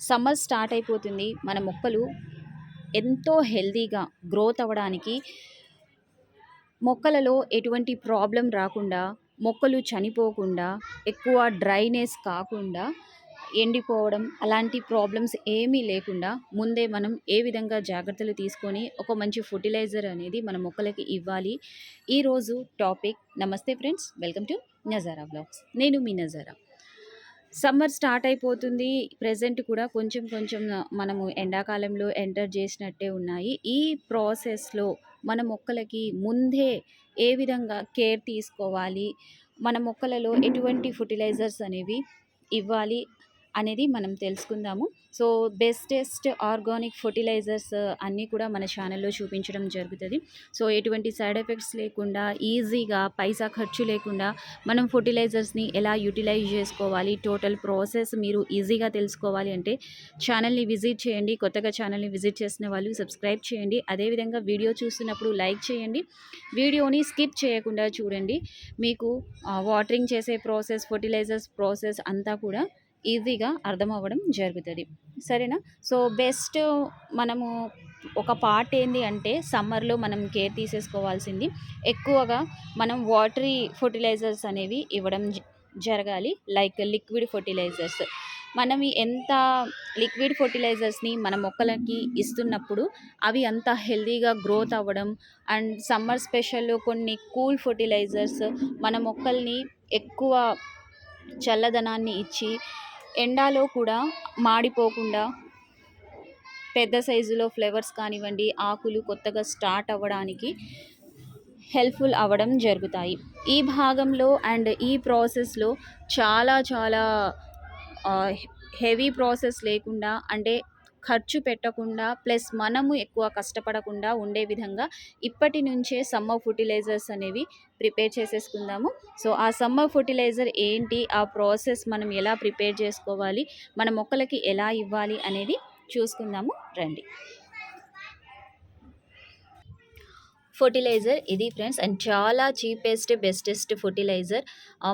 Summer start అయిపోతుంది. మన మొక్కలు ఎంతో హెల్తీగా గ్రోత్ అవ్వడానికి మొక్కలలో ఎటువంటి ప్రాబ్లం రాకుండా మొక్కలు చనిపోకుండా ఎక్కువ డ్రైనేస్ కాకుండా ఎండిపోవడం అలాంటి ప్రాబ్లమ్స్ ఏమీ లేకుండా ముందే మనం ఏ విధంగా జాగ్రత్తలు తీసుకొని ఒక మంచి ఫర్టిలైజర్ అనేది మన మొక్కలకి ఇవ్వాలి. ఈరోజు టాపిక్ నమస్తే friends welcome to Nazara blogs. నేను మీ నజారా. సమ్మర్ స్టార్ట్ అయిపోతుంది. ప్రజెంట్ కూడా కొంచెం కొంచెం మనము ఎండాకాలంలో ఎంటర్ చేసినట్టే ఉన్నాయి. ఈ ప్రాసెస్లో మన మొక్కలకి ముందే ఏ విధంగా కేర్ తీసుకోవాలి? మన మొక్కలలో ఎటువంటి ఫర్టిలైజర్స్ అనేవి ఇవ్వాలి? అనేది మనం తెలుసుకుందాము. సో బెస్టెస్ట్ ఆర్గానిక్ ఫర్టిలైజర్స్ అన్నీ కూడా మన ఛానల్లో చూపించడం జరుగుతుంది. సో ఎటువంటి సైడ్ ఎఫెక్ట్స్ లేకుండా ఈజీగా పైసా ఖర్చు లేకుండా మనం ఫర్టిలైజర్స్ని ఎలా యూటిలైజ్ చేసుకోవాలి? టోటల్ ప్రాసెస్ మీరు ఈజీగా తెలుసుకోవాలి అంటే ఛానల్ని విజిట్ చేయండి. కొత్తగా ఛానల్ని విజిట్ చేసిన వాళ్ళు సబ్స్క్రైబ్ చేయండి. అదేవిధంగా వీడియో చూస్తున్నప్పుడు లైక్ చేయండి. వీడియోని స్కిప్ చేయకుండా చూడండి. మీకు వాటరింగ్ చేసే ప్రాసెస్ ఫర్టిలైజర్స్ ప్రాసెస్ అంతా కూడా ఈజీగా అర్థమవ్వడం జరుగుతుంది. సరేనా? సో బెస్ట్ మనము ఒక పార్ట్ ఏంది అంటే సమ్మర్లో మనం కేర్ తీసేసుకోవాల్సింది ఎక్కువగా మనం వాటరీ ఫర్టిలైజర్స్ అనేవి ఇవ్వడం జరగాలి. Like liquid fertilizers. మనం ఎంత లిక్విడ్ ఫర్టిలైజర్స్ని మన మొక్కలకి ఇస్తున్నప్పుడు అవి అంత హెల్తీగా గ్రోత్ అవ్వడం అండ్ సమ్మర్ స్పెషల్లో కొన్ని కూల్ ఫర్టిలైజర్స్ మన మొక్కల్ని ఎక్కువ చల్లదనాన్ని ఇచ్చి ఎండాలో కూడా మాడిపోకుండా పెద్ద సైజులో ఫ్లవర్స్ కానివ్వండి ఆకులు కొత్తగా స్టార్ట్ అవ్వడానికి హెల్ప్ఫుల్ అవ్వడం జరుగుతాయి. ఈ భాగంలో అండ్ ఈ ప్రాసెస్లో చాలా చాలా హెవీ ప్రాసెస్ లేకుండా అంటే ఖర్చు పెట్టకుండా ప్లస్ మనము ఎక్కువ కష్టపడకుండా ఉండే విధంగా ఇప్పటి నుంచే సమ్మర్ ఫర్టిలైజర్స్ అనేవి ప్రిపేర్ చేసేసుకుందాము. సో ఆ సమ్మర్ ఫర్టిలైజర్ ఏంటి? ఆ ప్రాసెస్ మనం ఎలా ప్రిపేర్ చేసుకోవాలి? మన మొక్కలకి ఎలా ఇవ్వాలి? అనేది చూసుకుందాము. రండి. ఫర్టిలైజర్. ఇది ఫ్రెండ్స్ అండ్ చాలా చీపెస్ట్ బెస్టెస్ట్ ఫర్టిలైజర్.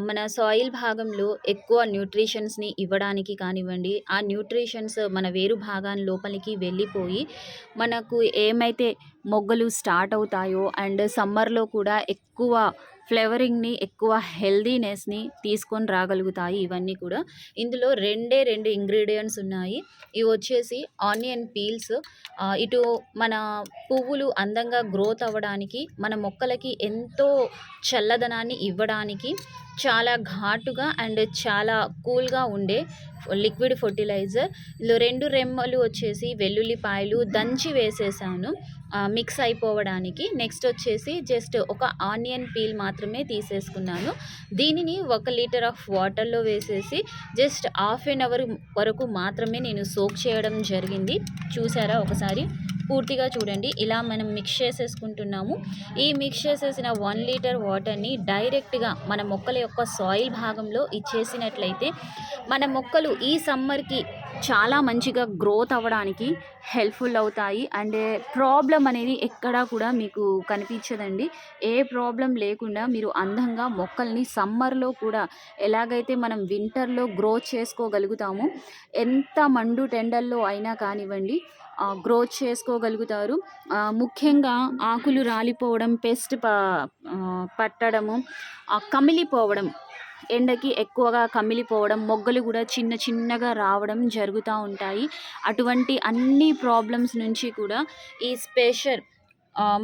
మన సాయిల్ భాగంలో ఎక్కువ న్యూట్రిషన్స్ని ఇవ్వడానికి కానివ్వండి ఆ న్యూట్రిషన్స్ మన వేరు భాగాన్ని లోపలికి వెళ్ళిపోయి మనకు ఏమైతే మొగ్గలు స్టార్ట్ అవుతాయో అండ్ సమ్మర్లో కూడా ఎక్కువ ఫ్లేవరింగ్ని ఎక్కువ హెల్దీనెస్ని తీసుకొని రాగలుగుతాయి ఇవన్నీ కూడా. ఇందులో రెండే రెండు ఇంగ్రీడియంట్స్ ఉన్నాయి. ఇవి వచ్చేసి ఆనియన్ పీల్స్. ఇటు మన పువ్వులు అందంగా గ్రోత్ అవ్వడానికి మన మొక్కలకి ఎంతో చల్లదనాన్ని ఇవ్వడానికి చాలా ఘాటుగా అండ్ చాలా కూల్గా ఉండే లిక్విడ్ ఫర్టిలైజర్. ఇందులో రెండు రెమ్మలు వచ్చేసి వెల్లుల్లిపాయలు దంచి వేసేసాను మిక్స్ అయిపోవడానికి. నెక్స్ట్ వచ్చేసి జస్ట్ ఒక ఆనియన్ పీల్ మాత్రమే తీసేసుకున్నాను. దీనిని ఒక లీటర్ ఆఫ్ వాటర్లో వేసేసి జస్ట్ హాఫ్ అన్ అవర్ వరకు మాత్రమే నేను సోక్ చేయడం జరిగింది. చూసారా ఒకసారి? పూర్తిగా చూడండి. ఇలా మనం మిక్స్ చేసేసుకుంటున్నాము. ఈ మిక్స్ చేసేసిన వన్ లీటర్ వాటర్ని డైరెక్ట్గా మన మొక్కల యొక్క సాయిల్ భాగంలో ఇచ్చేసినట్లయితే మన మొక్కలు ఈ సమ్మర్కి చాలా మంచిగా గ్రోత్ అవ్వడానికి హెల్ప్ఫుల్ అవుతాయి. అండ్ ప్రాబ్లం అనేది ఎక్కడా కూడా మీకు కనిపించదండి. ఏ ప్రాబ్లం లేకుండా మీరు అందంగా మొక్కల్ని సమ్మర్లో కూడా ఎలాగైతే మనం వింటర్లో గ్రోత్ చేసుకోగలుగుతామో ఎంత మండు టెండల్లో అయినా కానివ్వండి గ్రోత్ చేసుకోగలుగుతారు. ముఖ్యంగా ఆకులు రాలిపోవడం పెస్ట్ పట్టడము కమిలిపోవడం ఎండకి ఎక్కువగా కమిలిపోవడం మొగ్గలు కూడా చిన్న చిన్నగా రావడం జరుగుతూ ఉంటాయి. అటువంటి అన్ని ప్రాబ్లమ్స్ నుంచి కూడా ఈ స్పెషల్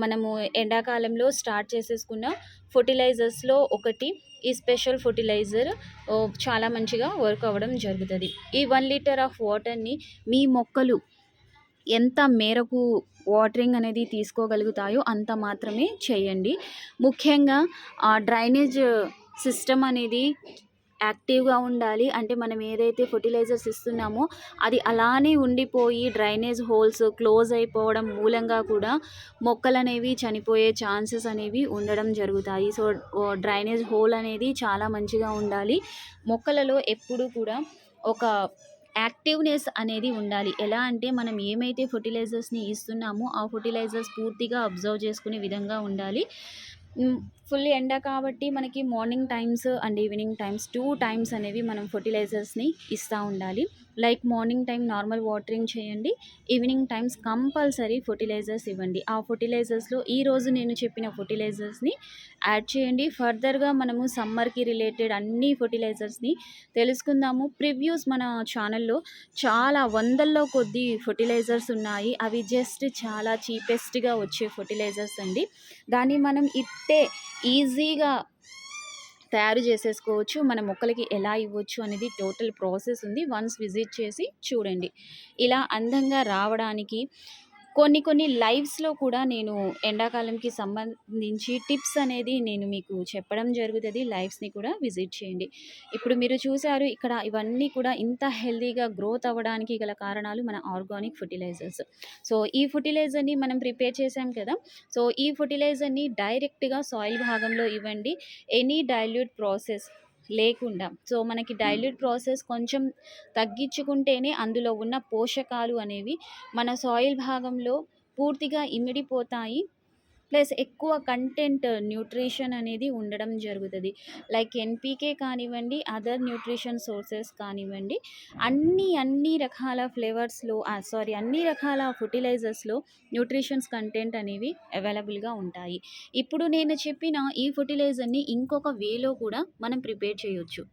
మనము ఎండాకాలంలో స్టార్ట్ చేసేసుకున్న ఫర్టిలైజర్స్లో ఒకటి ఈ స్పెషల్ ఫర్టిలైజర్ చాలా మంచిగా వర్క్ అవ్వడం జరుగుతుంది. ఈ వన్ లీటర్ ఆఫ్ వాటర్ని మీ మొక్కలు ఎంత మేరకు వాటరింగ్ అనేది తీసుకోగలుగుతాయో అంత మాత్రమే చేయండి. ముఖ్యంగా డ్రైనేజ్ సిస్టమ్ అనేది యాక్టివ్గా ఉండాలి. అంటే మనం ఏదైతే ఫర్టిలైజర్స్ ఇస్తున్నామో అది అలానే ఉండిపోయి డ్రైనేజ్ హోల్స్ క్లోజ్ అయిపోవడం మూలంగా కూడా మొక్కలు అనేవి చనిపోయే ఛాన్సెస్ అనేవి ఉండడం జరుగుతాయి. సో డ్రైనేజ్ హోల్ అనేది చాలా మంచిగా ఉండాలి. మొక్కలలో ఎప్పుడూ కూడా ఒక యాక్టివ్నెస్ అనేది ఉండాలి. ఎలా అంటే మనం ఏమైతే ఫర్టిలైజర్స్ని ఇస్తున్నామో ఆ ఫర్టిలైజర్స్ పూర్తిగా అబ్జర్వ్ చేసుకునే విధంగా ఉండాలి. ఫుల్ ఎండ కాబట్టి మనకి morning times and evening times two times అనేవి మనం ఫర్టిలైజర్స్ని ఇస్తూ ఉండాలి. Like morning time normal watering చేయండి ఈవినింగ్ టైమ్స్ కంపల్సరీ ఫర్టిలైజర్స్ ఇవ్వండి. ఆ ఫర్టిలైజర్స్లో ఈరోజు నేను చెప్పిన ఫర్టిలైజర్స్ని యాడ్ చేయండి. ఫర్దర్గా మనము సమ్మర్కి రిలేటెడ్ అన్ని ఫర్టిలైజర్స్ని తెలుసుకుందాము. ప్రివ్యూస్ మన ఛానల్లో చాలా వందల్లో కొద్ది ఫర్టిలైజర్స్ ఉన్నాయి. అవి జస్ట్ చాలా చీపెస్ట్గా వచ్చే ఫర్టిలైజర్స్ అండి. దాన్ని మనం ఇట్టే ఈజీగా తయారు చేసేసుకోవచ్చు. మన మొక్కలకి ఎలా ఇవ్వచ్చు అనేది టోటల్ ప్రాసెస్ ఉంది. వన్స్ విజిట్ చేసి చూడండి. ఇలా అందంగా రావడానికి కొన్ని కొన్ని లైవ్స్లో కూడా నేను ఎండాకాలంకి సంబంధించి టిప్స్ అనేది నేను మీకు చెప్పడం జరుగుతుంది. లైవ్స్ని కూడా విజిట్ చేయండి. ఇప్పుడు మీరు చూశారు ఇక్కడ ఇవన్నీ కూడా ఇంత హెల్దీగా గ్రోత్ అవ్వడానికి గల కారణాలు మన ఆర్గానిక్ ఫర్టిలైజర్స్. సో ఈ ఫర్టిలైజర్ని మనం ప్రిపేర్ చేసాం కదా! సో ఈ ఫర్టిలైజర్ని డైరెక్ట్గా సాయిల్ భాగంలో ఇవ్వండి. ఎనీ డైల్యూట్ ప్రాసెస్ లేకుండా. సో మనకి డైల్యూట్ ప్రాసెస్ కొంచెం తగ్గించుకుంటేనే అందులో ఉన్న పోషకాలు అనేవి మన సాయిల్ భాగంలో పూర్తిగా ఇమిడిపోతాయి. ప్లస్ ఎక్కువ కంటెంట్ న్యూట్రిషన్ అనేది ఉండడం జరుగుతుంది. లైక్ ఎన్పికే కానివ్వండి అదర్ న్యూట్రిషన్ సోర్సెస్ కానివ్వండి అన్ని అన్ని రకాల ఫ్లేవర్స్లో సారీ అన్ని రకాల ఫర్టిలైజర్స్లో న్యూట్రిషన్స్ కంటెంట్ అనేవి అవైలబుల్గా ఉంటాయి. ఇప్పుడు నేను చెప్పిన ఈ ఫర్టిలైజర్ని ఇంకొక వేలో కూడా మనం ప్రిపేర్ చేయొచ్చు.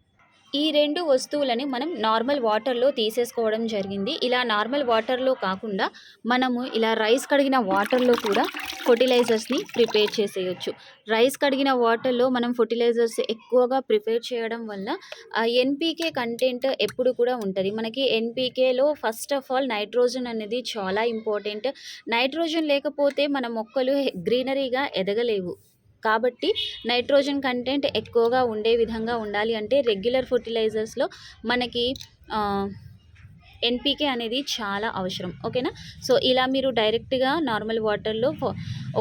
ఈ రెండు వస్తువులని మనం నార్మల్ వాటర్లో తీసేసుకోవడం జరిగింది. ఇలా నార్మల్ వాటర్లో కాకుండా మనము ఇలా రైస్ కడిగిన వాటర్లో కూడా ఫర్టిలైజర్స్ని ప్రిపేర్ చేసేయచ్చు. రైస్ కడిగిన వాటర్లో మనం ఫర్టిలైజర్స్ ఎక్కువగా ప్రిపేర్ చేయడం వల్ల ఎన్పీకే కంటెంట్ ఎప్పుడు కూడా ఉంటుంది. మనకి ఎన్పీకేలో ఫస్ట్ ఆఫ్ ఆల్ నైట్రోజన్ అనేది చాలా ఇంపార్టెంట్. నైట్రోజన్ లేకపోతే మన మొక్కలు గ్రీనరీగా ఎదగలేవు. కాబట్టి నైట్రోజన్ కంటెంట్ ఎక్కువగా ఉండే విధంగా ఉండాలి అంటే రెగ్యులర్ ఫర్టిలైజర్స్లో మనకి ఎన్పికే అనేది చాలా అవసరం ఓకేనా? సో ఇలా మీరు డైరెక్ట్గా నార్మల్ వాటర్లో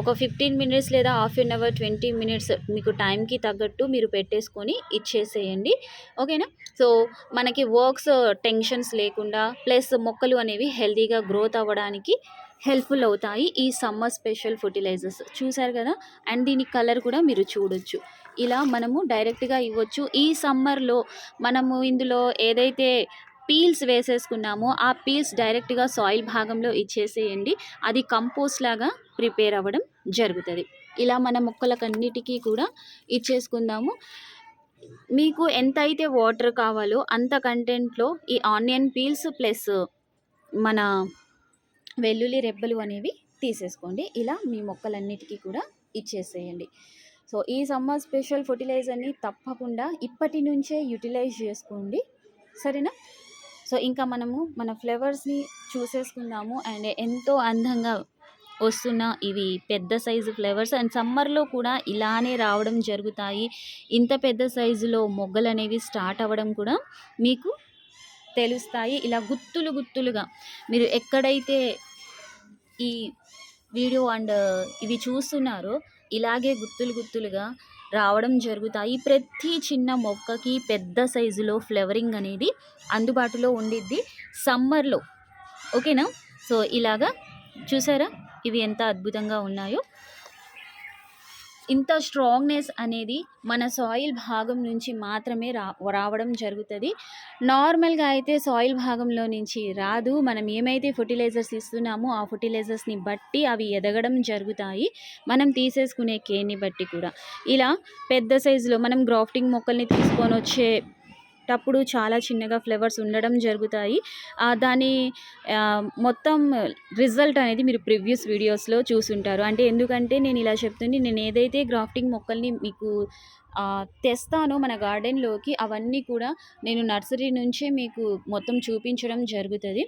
ఒక ఫిఫ్టీన్ మినిట్స్ లేదా half an hour twenty minutes మీకు టైంకి తగ్గట్టు మీరు పెట్టేసుకొని ఇచ్చేసేయండి ఓకేనా? సో మనకి వర్క్స్ టెన్షన్స్ లేకుండా ప్లస్ మొక్కలు అనేవి హెల్తీగా గ్రోత్ అవ్వడానికి హెల్ప్ఫుల్ అవుతాయి ఈ సమ్మర్ స్పెషల్ ఫర్టిలైజర్స్. చూసారు కదా? అండ్ దీని కలర్ కూడా మీరు చూడొచ్చు. ఇలా మనము డైరెక్ట్గా ఇవ్వచ్చు. ఈ సమ్మర్లో మనము ఇందులో ఏదైతే పీల్స్ వేసేసుకున్నామో ఆ పీల్స్ డైరెక్ట్గా సాయిల్ భాగంలో ఇచ్చేసేయండి. అది కంపోస్ట్ లాగా ప్రిపేర్ అవ్వడం జరుగుతుంది. ఇలా మన మొక్కలకన్నిటికీ కూడా ఇచ్చేసుకుందాము. మీకు ఎంత అయితే వాటర్ కావాలో అంత కంటెంట్లో ఈ ఆనియన్ పీల్స్ ప్లస్ మన వెల్లుల్లి రెబ్బలు అనేవి తీసేసుకోండి. ఇలా మీ మొక్కలన్నిటికీ కూడా ఇచ్చేసేయండి. సో ఈ సమ్మర్ స్పెషల్ ఫర్టిలైజర్ని తప్పకుండా ఇప్పటి నుంచే యూటిలైజ్ చేసుకోండి. సరేనా? సో ఇంకా మనము మన ఫ్లవర్స్ని చూసేసుకుందాము. అండ్ ఎంతో అందంగా వస్తున్న ఇవి పెద్ద సైజు ఫ్లవర్స్. అండ్ సమ్మర్లో కూడా ఇలానే రావడం జరుగుతాయి. ఇంత పెద్ద సైజులో మొగ్గలు అనేవి స్టార్ట్ అవ్వడం కూడా మీకు తెలుస్తాయి. ఇలా గుత్తులు గుత్తులుగా. మీరు ఎక్కడైతే ఈ వీడియో అండ్ ఇవి చూస్తున్నారో ఇలాగే గుత్తులు గుత్తులుగా రావడం జరుగుతాయి. ప్రతి చిన్న మొక్కకి పెద్ద సైజులో ఫ్లవరింగ్ అనేది అందుబాటులో ఉండిద్ది. సమ్మర్లో. ఓకేనా? సో ఇలాగా చూసారా? ఇవి ఎంత అద్భుతంగా ఉన్నాయో. ఇంత స్ట్రాంగ్నెస్ అనేది మన సాయిల్ భాగం నుంచి మాత్రమే రా రావడం జరుగుతుంది. నార్మల్గా అయితే సాయిల్ భాగంలో నుంచి రాదు. మనం ఏమైతే ఫర్టిలైజర్స్ ఇస్తున్నామో ఆ ఫర్టిలైజర్స్ని బట్టి అవి ఎదగడం జరుగుతాయి. మనం తీసేసుకునే కేన్ని బట్టి కూడా. ఇలా పెద్ద సైజులో మనం గ్రాఫ్టింగ్ మొక్కల్ని తీసుకొని వచ్చే టప్పుడు చాలా చిన్నగా ఫ్లవర్స్ ఉండడం జరుగుతాయి. దాని మొత్తం రిజల్ట్ అనేది మీరు ప్రివ్యూస్ వీడియోస్లో చూసుంటారు. అంటే ఎందుకంటే నేను ఇలా చెప్తుంది నేను ఏదైతే గ్రాఫ్టింగ్ మొక్కల్ని మీకు తెస్తానో మన గార్డెన్లోకి అవన్నీ కూడా నేను నర్సరీ నుంచే మీకు మొత్తం చూపించడం జరుగుతుంది.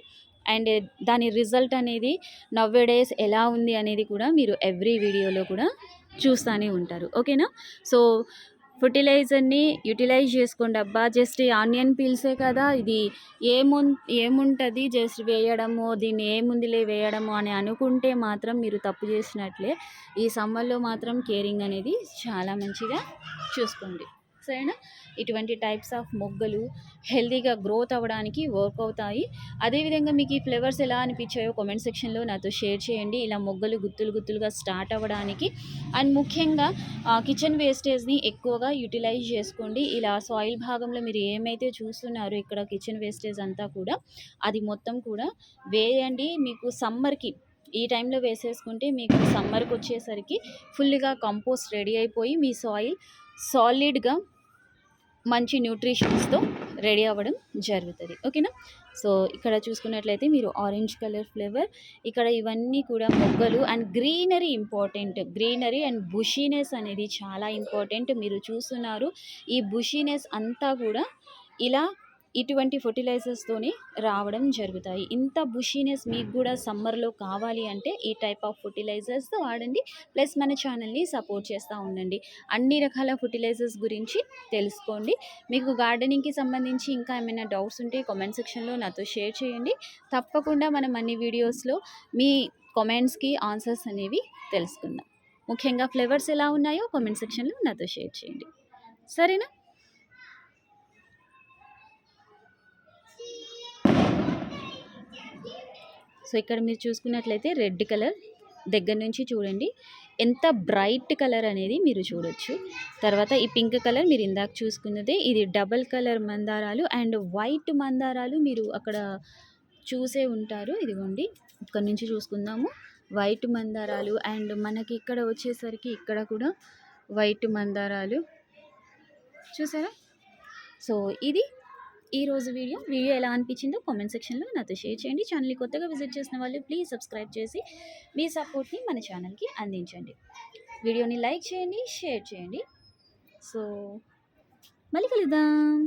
అండ్ దాని రిజల్ట్ అనేది నవ్వే డేస్ ఎలా ఉంది అనేది కూడా మీరు ఎవ్రీ వీడియోలో కూడా చూస్తూనే ఉంటారు. ఓకేనా? సో ఫర్టిలైజర్ని యూటిలైజ్ చేసుకోండి. అబ్బా జస్ట్ ఆనియన్ పీల్సే కదా. ఇది ఏముం ఏముంటుంది? జస్ట్ వేయడము దీన్ని ఏముందిలే వేయడము అని అనుకుంటే మాత్రం మీరు తప్పు చేసినట్లే. ఈ సమ్మర్లో మాత్రం కేరింగ్ అనేది చాలా మంచిగా చూసుకోండి. వీక్స్ అయినా ఇటువంటి టైప్స్ ఆఫ్ మొగ్గలు హెల్దీగా గ్రోత్ అవ్వడానికి వర్క్ అవుతాయి. అదేవిధంగా మీకు ఈ ఫ్లేవర్స్ ఎలా అనిపించాయో కామెంట్ సెక్షన్లో నాతో షేర్ చేయండి. ఇలా మొగ్గలు గుత్తులు గుత్తులుగా స్టార్ట్ అవ్వడానికి అండ్ ముఖ్యంగా కిచెన్ వేస్టేజ్ని ఎక్కువగా యూటిలైజ్ చేసుకోండి. ఇలా సాయిల్ భాగంలో మీరు ఏమైతే చూస్తున్నారో ఇక్కడ కిచెన్ వేస్టేజ్ అంతా కూడా అది మొత్తం కూడా వేయండి. మీకు సమ్మర్కి ఈ టైంలో వేసేసుకుంటే మీకు సమ్మర్కి వచ్చేసరికి ఫుల్గా కంపోస్ట్ రెడీ అయిపోయి మీ సాయిల్ సాలిడ్గా మంచి న్యూట్రిషన్స్తో రెడీ అవ్వడం జరుగుతుంది. ఓకేనా? సో ఇక్కడ చూసుకున్నట్లయితే మీరు ఆరెంజ్ కలర్ ఫ్లేవర్ ఇక్కడ ఇవన్నీ కూడా మొగ్గలు and greenery important. Greenery and bushiness అనేది చాలా ఇంపార్టెంట్. మీరు చూస్తున్నారు ఈ బుషీనెస్ అంతా కూడా ఇలా ఇటువంటి ఫర్టిలైజర్స్తోనే రావడం జరుగుతాయి. ఇంత బుషీనెస్ మీకు కూడా సమ్మర్లో కావాలి అంటే ఈ టైప్ ఆఫ్ ఫర్టిలైజర్స్ వాడండి. ప్లస్ మన ఛానల్ని సపోర్ట్ చేస్తూ ఉండండి. అన్ని రకాల ఫర్టిలైజర్స్ గురించి తెలుసుకోండి. మీకు గార్డెనింగ్కి సంబంధించి ఇంకా ఏమైనా డౌట్స్ ఉంటే కామెంట్ సెక్షన్లో నాతో షేర్ చేయండి. తప్పకుండా మనం అన్ని వీడియోస్లో మీ కామెంట్స్కి ఆన్సర్స్ అనేవి తెలుసుకుందాం. ముఖ్యంగా ఫ్లేవర్స్ ఎలా ఉన్నాయో కామెంట్ సెక్షన్లో నాతో షేర్ చేయండి. సరేనా? సో ఇక్కడ మీరు చూసుకున్నట్లయితే రెడ్ కలర్ దగ్గర నుంచి చూడండి. ఎంత బ్రైట్ కలర్ అనేది మీరు చూడొచ్చు. తర్వాత ఈ పింక్ కలర్ మీరు ఇందాక చూసుకున్నదే ఇది డబల్ కలర్ మందారాలు అండ్ వైట్ మందారాలు మీరు అక్కడ చూసే ఉంటారు. ఇదిగోండి ఇక్కడ నుంచి చూసుకుందాము. వైట్ మందారాలు అండ్ మనకి ఇక్కడ వచ్చేసరికి ఇక్కడ కూడా వైట్ మందారాలు. చూసారా? సో ఇది ఈరోజు వీడియో వీడియో ఎలా అనిపించిందో కామెంట్ సెక్షన్లో నాతో షేర్ చేయండి. ఛానల్ని కొత్తగా విజిట్ చేసిన వాళ్ళు ప్లీజ్ సబ్స్క్రైబ్ చేసి మీ సపోర్ట్ని మన ఛానల్కి అందించండి. వీడియోని లైక్ చేయండి షేర్ చేయండి. సో మళ్ళీ కలుద్దాం.